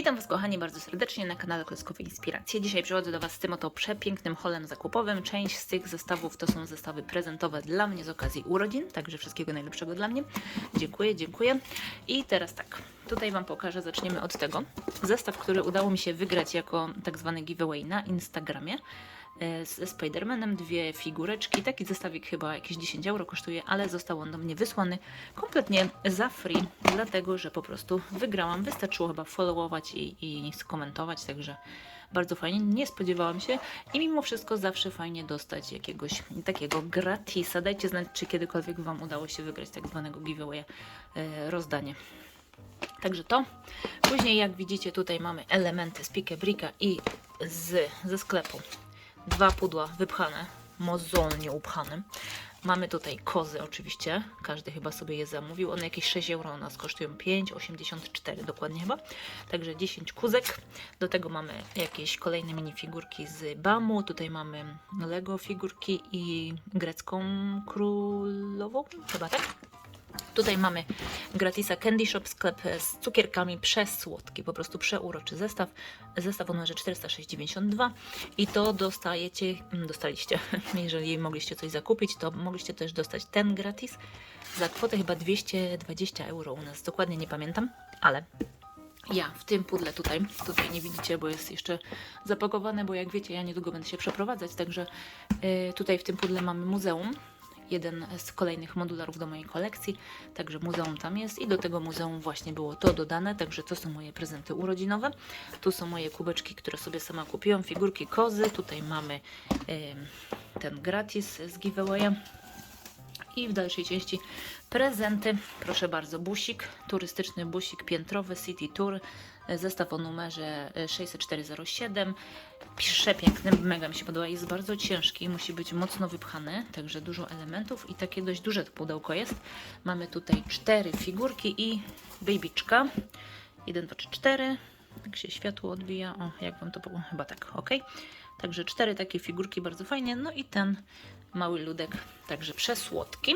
Witam Was kochani bardzo serdecznie na kanale Klockowe Inspiracje. Dzisiaj przychodzę do Was z tym oto przepięknym holem zakupowym. Część z tych zestawów to są zestawy prezentowe dla mnie z okazji urodzin, także wszystkiego najlepszego dla mnie. Dziękuję, dziękuję. I teraz tak, tutaj Wam pokażę, zaczniemy od tego. Zestaw, który udało mi się wygrać jako tak zwany giveaway na Instagramie ze Spidermanem, dwie figureczki. Taki zestawik chyba jakieś 10 euro kosztuje, ale został on do mnie wysłany kompletnie za free, dlatego że po prostu wygrałam. Wystarczyło chyba followować i, i skomentować, także bardzo fajnie. Nie spodziewałam się i mimo wszystko zawsze fajnie dostać jakiegoś takiego gratisa. Dajcie znać, czy kiedykolwiek Wam udało się wygrać tak zwanego giveaway e, rozdanie. Także to. Później, jak widzicie, tutaj mamy elementy z Pique Bricka i z, ze sklepu. Dwa pudła wypchane, mozolnie upchane. Mamy tutaj kozy oczywiście, każdy chyba sobie je zamówił. One jakieś 6 euro u nas kosztują 5,84 dokładnie chyba. Także 10 kuzek. Do tego mamy jakieś kolejne minifigurki z Bamu. Tutaj mamy Lego figurki i grecką królową, chyba tak? Tutaj mamy gratisa Candy Shop, sklep z cukierkami przesłodki, po prostu przeuroczy zestaw. Zestaw o numerze 406,92 i to dostajecie, mm, dostaliście, jeżeli mogliście coś zakupić, to mogliście też dostać ten gratis za kwotę chyba 220 euro u nas, dokładnie nie pamiętam, ale ja w tym pudle tutaj, tutaj nie widzicie, bo jest jeszcze zapakowane, bo jak wiecie, ja niedługo będę się przeprowadzać, także y, tutaj w tym pudle mamy muzeum, jeden z kolejnych modularów do mojej kolekcji, także muzeum tam jest i do tego muzeum właśnie było to dodane, także to są moje prezenty urodzinowe. Tu są moje kubeczki, które sobie sama kupiłam, figurki kozy, tutaj mamy ten gratis z giveawaya. I w dalszej części prezenty. Proszę bardzo, busik, turystyczny busik piętrowy City Tour, zestaw o numerze e, 6407. Przepiękny, mega mi się podoba, jest bardzo ciężki, musi być mocno wypchany, także dużo elementów i takie dość duże to pudełko jest. Mamy tutaj cztery figurki i babyczka. 1, 2, 3, 4. Tak się światło odbija. O, jak wam to było? Chyba tak, ok. Także cztery takie figurki, bardzo fajnie. No i ten mały ludek, także przesłodki.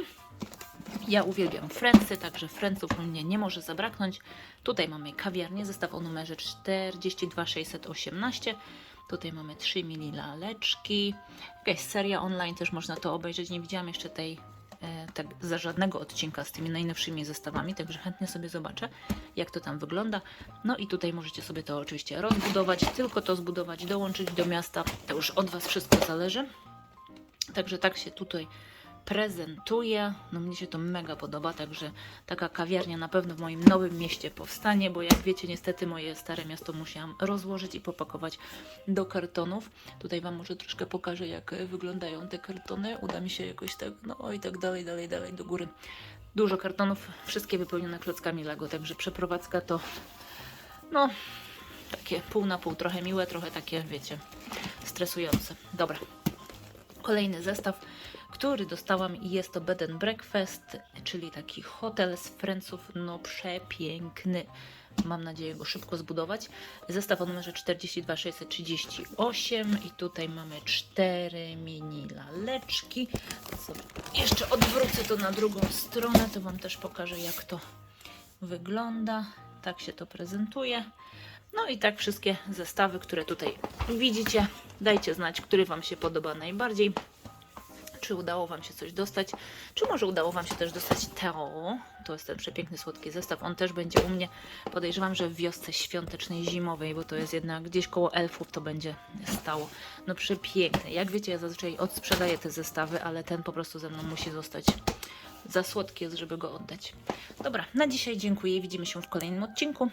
Ja uwielbiam Friendsy, także Friendsów u mnie nie może zabraknąć. Tutaj mamy kawiarnię, zestaw o numerze 42618. Tutaj mamy 3 mili laleczki. Jakaś seria online, też można to obejrzeć. Nie widziałam jeszcze tej e, tak, za żadnego odcinka z tymi najnowszymi zestawami, także chętnie sobie zobaczę, jak to tam wygląda. No i tutaj możecie sobie to oczywiście rozbudować, tylko to zbudować, dołączyć do miasta. To już od Was wszystko zależy. Także tak się tutaj prezentuje. No mnie się to mega podoba, także taka kawiarnia na pewno w moim nowym mieście powstanie, bo jak wiecie, niestety moje stare miasto musiałam rozłożyć i popakować do kartonów. Tutaj Wam może troszkę pokażę, jak wyglądają te kartony. Uda mi się jakoś tak, no i tak dalej, dalej, dalej do góry. Dużo kartonów, wszystkie wypełnione klockami Lego, także przeprowadzka to no takie pół na pół, trochę miłe, trochę takie, wiecie, stresujące. Dobra, kolejny zestaw, który dostałam i jest to Bed and Breakfast, czyli taki hotel z Friendsów, no przepiękny. Mam nadzieję go szybko zbudować. Zestaw o numerze 42638 i tutaj mamy cztery mini laleczki. Sobie jeszcze odwrócę to na drugą stronę, to Wam też pokażę jak to wygląda. Tak się to prezentuje. No i tak wszystkie zestawy, które tutaj widzicie. Dajcie znać, który Wam się podoba najbardziej. Czy udało Wam się coś dostać? Czy może udało Wam się też dostać Teo? To jest ten przepiękny, słodki zestaw. On też będzie u mnie, podejrzewam, że w wiosce świątecznej, zimowej, bo to jest jednak gdzieś koło elfów to będzie stało. No przepiękny. Jak wiecie, ja zazwyczaj odsprzedaję te zestawy, ale ten po prostu ze mną musi zostać za słodki jest, żeby go oddać. Dobra, na dzisiaj dziękuję widzimy się w kolejnym odcinku.